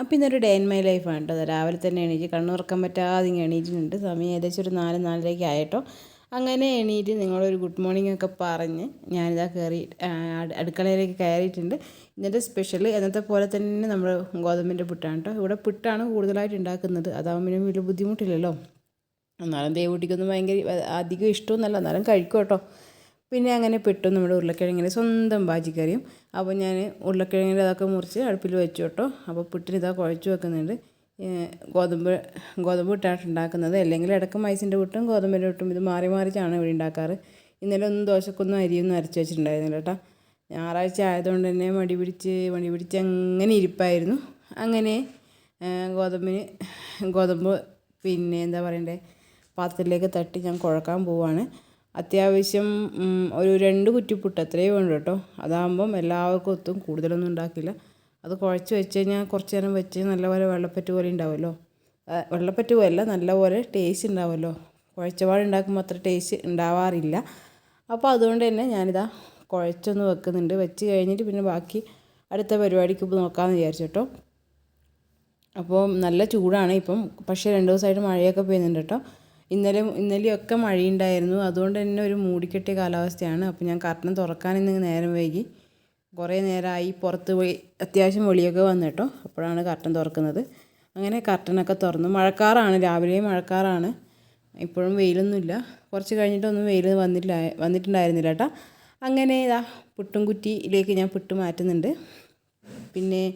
അപ്പോൾ ഇന്നൊരു day in my ലൈഫാണ് കേട്ടോ. രാവിലെ തന്നെ എണീറ്റ് കണ്ണുറക്കാൻ പറ്റാതെ ഇങ്ങനെ എണീറ്റിട്ടുണ്ട്. സമയം ഏകദേശം ഒരു നാല് നാലരയ്ക്ക് ആയിട്ടോ. അങ്ങനെ എണീറ്റ് നിങ്ങളൊരു ഗുഡ് മോർണിംഗ് ഒക്കെ പറഞ്ഞ് ഞാനിതാ കയറി അടുക്കളയിലേക്ക് കയറിയിട്ടുണ്ട്. ഇന്നത്തെ സ്പെഷ്യൽ എന്നത്തെ പോലെ തന്നെ നമ്മൾ ഗോതമ്പിന്റെ പുട്ടാണ് കേട്ടോ. ഇവിടെ പുട്ടാണ് കൂടുതലായിട്ട് ഉണ്ടാക്കുന്നത്. അതാകുമ്പോൾ വലിയ ബുദ്ധിമുട്ടില്ലല്ലോ. എന്നാലും ദേവൂട്ടിക്കൊന്നും ഭയങ്കര അധികം ഇഷ്ടമൊന്നുമല്ല. എന്നാലും കഴിക്കും കേട്ടോ. പിന്നെ അങ്ങനെ പെട്ടു നമ്മുടെ ഉരുളക്കിഴങ്ങിന്റെ സ്വന്തം ബാജിക്കറിയും. അപ്പോൾ ഞാൻ ഉരുളക്കിഴങ്ങിന്റെ അതൊക്കെ മുറിച്ച് അടുപ്പിൽ വെച്ചു കേട്ടോ. അപ്പോൾ പിട്ടിന് ഇതാ കുഴച്ച് വെക്കുന്നുണ്ട്. ഗോതമ്പ് ഗോതമ്പ് ഇട്ടാണ് ഉണ്ടാക്കുന്നത്. അല്ലെങ്കിൽ ഇടയ്ക്ക് മൈസിന്റെ വിട്ടും ഗോതമ്പിന്റെ വിട്ടും ഇത് മാറി മാറിച്ചാണ് ഇവിടെ ഉണ്ടാക്കാറ്. ഇന്നലെ ഒന്നും ദോശക്കൊന്നും അരിയൊന്നും അരച്ച് വെച്ചിട്ടുണ്ടായിരുന്നില്ല കേട്ടോ. ഞായറാഴ്ച ആയതുകൊണ്ട് തന്നെ മടി പിടിച്ച് മടി പിടിച്ച് അങ്ങനെ ഇരിപ്പായിരുന്നു. അങ്ങനെ ഗോതമ്പിന് ഗോതമ്പ് പിന്നെ എന്താ പറയണ്ടേ? പാത്രത്തിലേക്ക് തട്ടി ഞാൻ കുഴക്കാൻ പോവാണ്. അത്യാവശ്യം ഒരു രണ്ട് കുറ്റിപ്പുട്ട് അത്രയേ വേണ്ടു കേട്ടോ. അതാകുമ്പം എല്ലാവർക്കും ഒത്തും കൂടുതലൊന്നും ഉണ്ടാക്കില്ല. അത് കുഴച്ച് വെച്ച് കഴിഞ്ഞാൽ കുറച്ച് നേരം വെച്ച് നല്ലപോലെ വെള്ളപ്പറ്റ് പോലെ ഉണ്ടാവുമല്ലോ. വെള്ളപ്പറ്റ് പോലെയല്ല നല്ലപോലെ ടേസ്റ്റ് ഉണ്ടാവുമല്ലോ. കുഴച്ചപാട് ഉണ്ടാക്കുമ്പോൾ അത്ര ടേസ്റ്റ് ഉണ്ടാവാറില്ല. അപ്പോൾ അതുകൊണ്ട് തന്നെ ഞാനിതാ കുഴച്ചൊന്ന് വെക്കുന്നുണ്ട്. വെച്ച് കഴിഞ്ഞിട്ട് പിന്നെ ബാക്കി അടുത്ത പരിപാടിക്ക് നോക്കാമെന്ന് വിചാരിച്ചു കേട്ടോ. അപ്പോൾ നല്ല ചൂടാണ് ഇപ്പം. പക്ഷേ രണ്ട് ദിവസമായിട്ട് മഴയൊക്കെ പെയ്യുന്നുണ്ട് കേട്ടോ. ഇന്നലെ ഇന്നലെയൊക്കെ മഴയുണ്ടായിരുന്നു. അതുകൊണ്ട് തന്നെ ഒരു മൂടിക്കെട്ടിയ കാലാവസ്ഥയാണ്. അപ്പോൾ ഞാൻ കർട്ടൻ തുറക്കാൻ ഇന്ന് നേരം വൈകി. കുറേ നേരമായി പുറത്ത് പോയി അത്യാവശ്യം വെളിയൊക്കെ വന്നു കേട്ടോ. അപ്പോഴാണ് കർട്ടൻ തുറക്കുന്നത്. അങ്ങനെ കർട്ടനൊക്കെ തുറന്നു. മഴക്കാറാണ്. രാവിലെ മഴക്കാറാണ്. ഇപ്പോഴും വെയിലൊന്നുമില്ല. കുറച്ച് കഴിഞ്ഞിട്ടൊന്നും വെയിൽ വന്നില്ല വന്നിട്ടുണ്ടായിരുന്നില്ല കേട്ടോ. അങ്ങനെ ഇതാ പുട്ടും കുറ്റിയിലേക്ക് ഞാൻ പുട്ട് മാറ്റുന്നുണ്ട്. പിന്നെ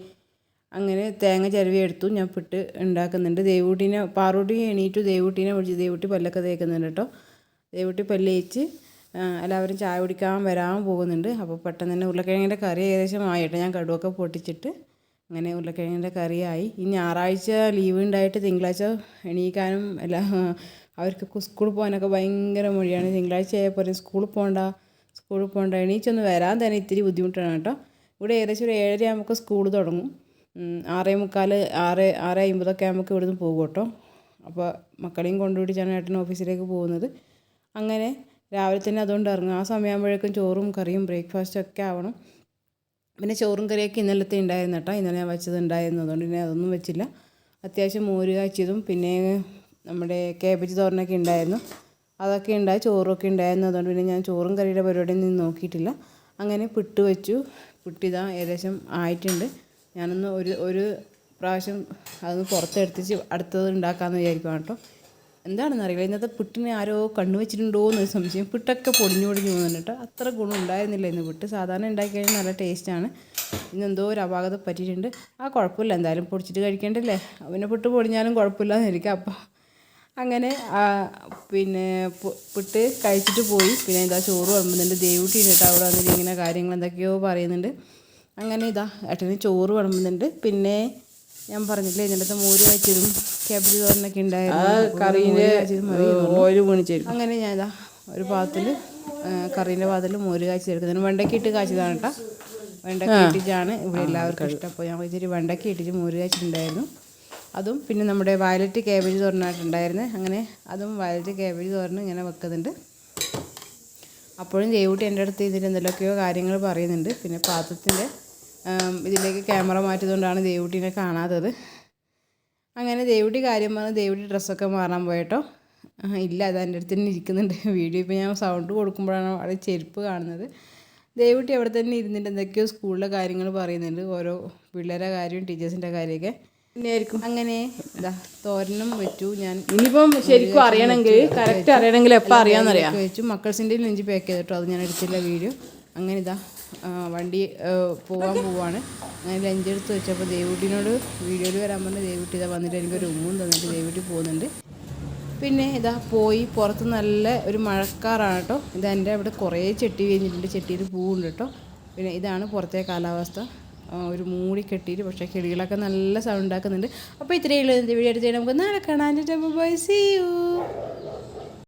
അങ്ങനെ തേങ്ങ ചിരവി എടുത്തു ഞാൻ പിട്ട് ഉണ്ടാക്കുന്നുണ്ട്. ദേവൂട്ടീനെ പാറൂട്ടി എണീറ്റു ദേവൂട്ടീനെ വിളിച്ച് ദേവൂട്ടി പല്ലൊക്കെ തേക്കുന്നുണ്ട് കേട്ടോ. ദേവൂട്ടി പല്ല് തേച്ച് എല്ലാവരും ചായ കുടിക്കാൻ വരാൻ പോകുന്നുണ്ട്. അപ്പോൾ പെട്ടെന്ന് തന്നെ ഉരുളക്കിഴങ്ങിന്റെ കറി ഏകദേശം ആയിട്ട് ഞാൻ കടുവൊക്കെ പൊട്ടിച്ചിട്ട് അങ്ങനെ ഉരുളക്കിഴങ്ങിന്റെ കറിയായി. ഈ ഞായറാഴ്ച ലീവ് ഉണ്ടായിട്ട് തിങ്കളാഴ്ച എണീക്കാനും എല്ലാ അവർക്ക് സ്കൂളിൽ പോകാനൊക്കെ ഭയങ്കര മൊഴിയാണ് തിങ്കളാഴ്ച ആയപ്പോൾ സ്കൂളിൽ പോകണ്ട സ്കൂളിൽ പോകണ്ട. എണീച്ചൊന്ന് വരാൻ തന്നെ ഇത്തിരി ബുദ്ധിമുട്ടാണ് കേട്ടോ. ഇവിടെ ഏകദേശം ഒരു ഏഴര ആകുമ്പോൾ സ്കൂൾ തുടങ്ങും. ആറേ മുക്കാൽ ആറ് ആറ് അമ്പതൊക്കെ ആകുമ്പോൾ ഇവിടുന്ന് പോകും കേട്ടോ അപ്പോൾ മക്കളെയും കൊണ്ടുപിടിച്ചാണ് ഏട്ടൻ ഓഫീസിലേക്ക് പോകുന്നത്. അങ്ങനെ രാവിലെ തന്നെ അതുകൊണ്ട് ഇറങ്ങും. ആ സമയമാകുമ്പോഴേക്കും ചോറും കറിയും ബ്രേക്ക്ഫാസ്റ്റും ഒക്കെ ആവണം. പിന്നെ ചോറും കറിയൊക്കെ ഇന്നലത്തെ ഉണ്ടായിരുന്നു കേട്ടോ. ഇന്നലെ ഞാൻ വെച്ചത് ഉണ്ടായിരുന്നു. അതുകൊണ്ട് പിന്നെ അതൊന്നും വെച്ചില്ല. അത്യാവശ്യം മോര് കാച്ചിയതും പിന്നെ നമ്മുടെ കേബേജ് തോരനൊക്കെ ഉണ്ടായിരുന്നു. അതൊക്കെ ഉണ്ടായി ചോറൊക്കെ ഉണ്ടായിരുന്നു. അതുകൊണ്ട് പിന്നെ ഞാൻ ചോറും കറിയുടെ പരിപാടിയൊന്നും നോക്കിയിട്ടില്ല. അങ്ങനെ പിട്ട് വെച്ചു. പിട്ടിതാ ഏകദേശം ആയിട്ടുണ്ട്. ഞാനൊന്ന് ഒരു ഒരു പ്രാവശ്യം അതൊന്ന് പുറത്തെടുത്തിച്ച് അടുത്തത് ഉണ്ടാക്കാമെന്ന് വിചാരിക്കുകയാണ് കേട്ടോ. എന്താണെന്ന് അറിയില്ല. ഇന്നത്തെ പുട്ടിനെ ആരോ കണ്ണു വെച്ചിട്ടുണ്ടോ എന്നൊരു സംശയം. പുട്ടൊക്കെ പൊടിഞ്ഞു പൊടിഞ്ഞു പോകുന്നുണ്ട് കേട്ടോ അത്ര ഗുണം ഉണ്ടായിരുന്നില്ല ഇന്ന് പുട്ട്. സാധാരണ ഉണ്ടാക്കി കഴിഞ്ഞാൽ നല്ല ടേസ്റ്റാണ് ഇന്ന് എന്തോ ഒരു അപാകത പറ്റിയിട്ടുണ്ട്. ആ കുഴപ്പമില്ല. എന്തായാലും പൊടിച്ചിട്ട് കഴിക്കേണ്ടല്ലേ? പിന്നെ പുട്ട് പൊടിഞ്ഞാലും കുഴപ്പമില്ല എന്നിരിക്കാം അപ്പോൾ അങ്ങനെ പിന്നെ പുട്ട് കഴിച്ചിട്ട് പോയി. പിന്നെ എന്താ ചോറ് വിളമ്പുന്നുണ്ട്. ദേവൂട്ടി ഇട്ടിട്ട് അവിടെ വന്നിട്ട് ഇങ്ങനെ കാര്യങ്ങൾ എന്തൊക്കെയോ പറയുന്നുണ്ട്. അങ്ങനെ ഇതാ ഏട്ടന് ചോറ് വിളമ്പുന്നുണ്ട്. പിന്നെ ഞാൻ പറഞ്ഞില്ലേ ഇതിന്റെ മോര് വെച്ചതും കേബേജ് തോരനൊക്കെ ഉണ്ടായിരുന്നു. അങ്ങനെ ഞാൻ ഇതാ ഒരു പാത്രത്തിൽ കറീന്റെ പാത്രത്തിൽ മോര് കാച്ചി എടുക്കുന്നത് വെണ്ടയ്ക്ക് ഇട്ട് കാച്ചതാണ് കേട്ടോ. വെണ്ടയ്ക്ക ഇട്ടിട്ടാണ് ഇവിടെ എല്ലാവർക്കും ഇഷ്ടം. അപ്പോൾ ഞാൻ ഇച്ചിരി വെണ്ടയ്ക്ക ഇട്ടിട്ട് മോര് കാച്ചിട്ടുണ്ടായിരുന്നു. അതും പിന്നെ നമ്മുടെ വയലറ്റ് കേബേജ് തോരനായിട്ടുണ്ടായിരുന്നു അങ്ങനെ അതും വയലറ്റ് കേബേജ് തോരനും ഇങ്ങനെ വെക്കുന്നുണ്ട്. അപ്പോഴും ദേവൂട്ടി എന്റെ അടുത്ത് ഇതിൽ എന്തെങ്കിലുമൊക്കെയോ കാര്യങ്ങൾ പറയുന്നുണ്ട്. പിന്നെ പാത്രത്തിന്റെ ഇതിലേക്ക് ക്യാമറ മാറ്റിയതുകൊണ്ടാണ് ദേവുട്ടീനെ കാണാത്തത്. അങ്ങനെ ദേവുട്ടി കാര്യം പറഞ്ഞ് ദേവുട്ടി ഡ്രസ്സൊക്കെ മാറാൻ പോയട്ടോ. ഇല്ല അത് എന്റെ അടുത്ത് തന്നെ ഇരിക്കുന്നുണ്ട്. വീഡിയോ ഇപ്പോൾ ഞാൻ സൗണ്ട് കൊടുക്കുമ്പോഴാണ് അവിടെ ചെരുപ്പ് കാണുന്നത്. ദേവുട്ടി അവിടെ തന്നെ ഇരുന്നിട്ട് എന്തൊക്കെയോ സ്കൂളിലെ കാര്യങ്ങൾ പറയുന്നുണ്ട്. ഓരോ പിള്ളേരെ കാര്യവും ടീച്ചേഴ്സിന്റെ കാര്യമൊക്കെ. തന്നെയായിരിക്കും അങ്ങനെ ഇതാ തോരനും വെച്ചു. ഞാൻ ഇനിയിപ്പം ശരിക്കും അറിയണമെങ്കിൽ കറക്റ്റ് അറിയണമെങ്കിൽ എപ്പോൾ അറിയാമെന്നറിയാം. വെച്ചു. മക്കൾസിന്റെ ലഞ്ച് പാക്ക് ചെയ്തിട്ടോ. അത് ഞാൻ എടുത്തില്ല വീഡിയോ. അങ്ങനെ ഇതാ. വണ്ടി പോകാൻ പോവാണ്. അങ്ങനെ ലഞ്ച് എടുത്ത് വെച്ചപ്പോൾ ദേവൂട്ടിനോട് വീഡിയോയിൽ വരാൻ പറഞ്ഞ ദേവൂട്ടി ഇതാ വന്നിട്ട് എനിക്കൊരു ഉമ്മും തന്നിട്ട് ദേവൂട്ടി പോകുന്നുണ്ട്. പിന്നെ ഇതാ പോയി പുറത്ത് നല്ല ഒരു മഴക്കാറാണ് കേട്ടോ ഇത് എന്റെ അവിടെ കുറേ ചെട്ടി കഴിഞ്ഞിട്ടുണ്ട് ചെട്ടിയിൽ പൂവുണ്ട് കേട്ടോ പിന്നെ ഇതാണ് പുറത്തെ കാലാവസ്ഥ. ഒരു മൂടി കെട്ടിയിട്ട് പക്ഷേ കിളികളൊക്കെ നല്ല സൗണ്ട് ഉണ്ടാക്കുന്നുണ്ട് അപ്പോൾ ഇത്രയേ ഉള്ളൂ. വീഡിയോ എടുത്ത് നമുക്ക് നാളെ ബൈ യു